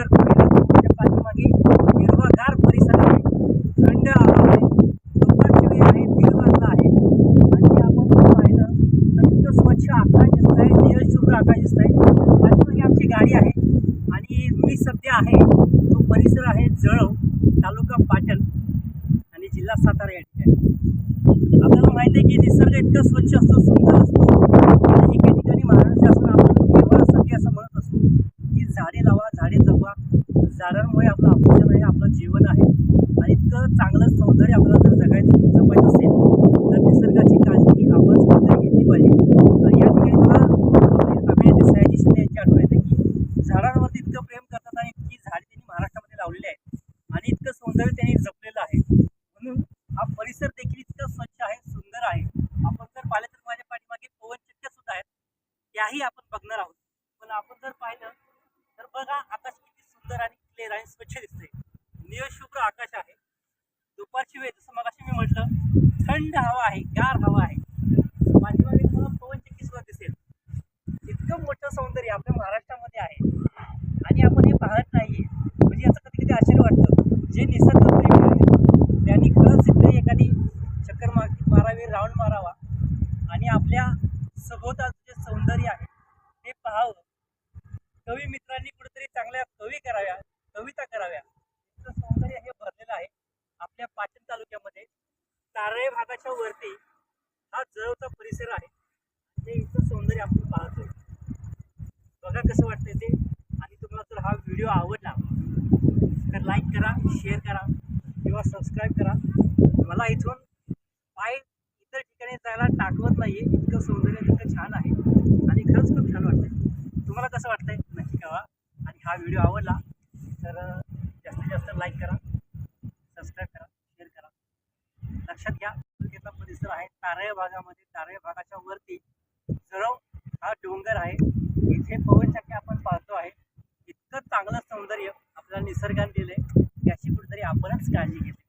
जर पाहिलं तर त्याच्या पाठीमागे हिरवागार परिसर आहे. थंड हवा आहे. दुपारची वेळ आहे दीड वाजता आहे. आणि आपण पाहिलं तर इतकं स्वच्छ आकाश दिसत आहे निळ शुभ्र आकाश दिसत आहे पाठीमागे आमची गाडी आहे. आणि मी सध्या आहे तो परिसर आहे जळव तालुका पाटण आणि जिल्हा सातारा या ठिकाणी. आपल्याला माहिती आहे की निसर्ग इतका स्वच्छ असतो सुंदर असतो आणि एके ठिकाणी महाराष्ट्र शासन आपण केवळासाठी असं म्हणत असतो की जगवा झाडे जगवा झाडांमुळे आपलं ऑक्सिजन आहे आपलं जीवन आहे. आणि इतकं चांगलं सौंदर्य आपल्याला जर जगायचं जपायचं असेल तर निसर्गाची काळजी ही आपण स्वतः घेतली पाहिजे. तर या ठिकाणी मला अभिनेते सयाजी शिंदे यांची आठवण येते की झाडांवरती इतकं प्रेम करतात आणि इतकी झाडे त्यांनी महाराष्ट्रामध्ये लावलेली आहेत. आणि इतकं सौंदर्य त्यांनी जपलेलं आहे. म्हणून हा परिसर देखील इतकं स्वच्छ आहे सुंदर आहे. आपण जर पाहिलं तर माझ्या पाठीमागे पवनचक्क्या सुद्धा आहेत. त्याही आपण बघणार आहोत. पण आपण जर पाहिलं तर बघा आकाश किती सुंदर आणि क्लिअर आणि स्वच्छ दिसते निळशुभ्र आकाश आहे. दुपारची वेळ जसं मगाशी मी म्हटलं थंड हवा आहे गार हवा आहे. माझ्यामध्ये तुम्हाला पवनचक्की सुद्धा दिसेल. इतकं मोठं सौंदर्य आपल्या महाराष्ट्रामध्ये आहे. आणि आपण हे पाहत नाहीये. म्हणजे याचं कधी कधी आश्चर्य वाटतं. जे निसर्गप्रेमी आहे त्यांनी खरंच इथे एखादी चक्कर मार मारावी राऊंड मारावा. आणि आपल्या सभोवतालचं जे सौंदर्य आहे ते पाहावं. कवी मित्रांनी कुठेतरी चांगल्या कवी कराव्या कविता कराव्या. सौंदर्य हे भरलेलं आहे. आपल्या पाटण तालुक्यामध्ये तारळे भागाच्या वरती हा जळवचा परिसर आहे. ते इतकं सौंदर्य आपण पाहतोय. बघा कसं वाटतंय ते. आणि तुम्हाला जर हा व्हिडिओ आवडला तर लाईक करा शेअर करा किंवा सबस्क्राईब करा. मला इथून पाय इतर ठिकाणी जायला टाकवत नाही इतकं सौंदर्य इतकं छान आहे आणि खरंच खूप छान वाटतंय तुम्हाला कसं वाटतंय नक्की कळवा आणि हा व्हिडिओ आवडला तर जास्तीत जास्त लाईक करा सबस्क्राईब करा शेअर करा. लक्षात घ्या तालुक्यातला परिसर आहे तारळ भागामध्ये तारळ भागाच्या वरती सरव हा डोंगर आहे. इथे पवनचक्की आपण पाहतो आहे. इतकं चांगलं सौंदर्य आपल्याला निसर्गाने दिले याची कुठेतरी आपणच काळजी घेतो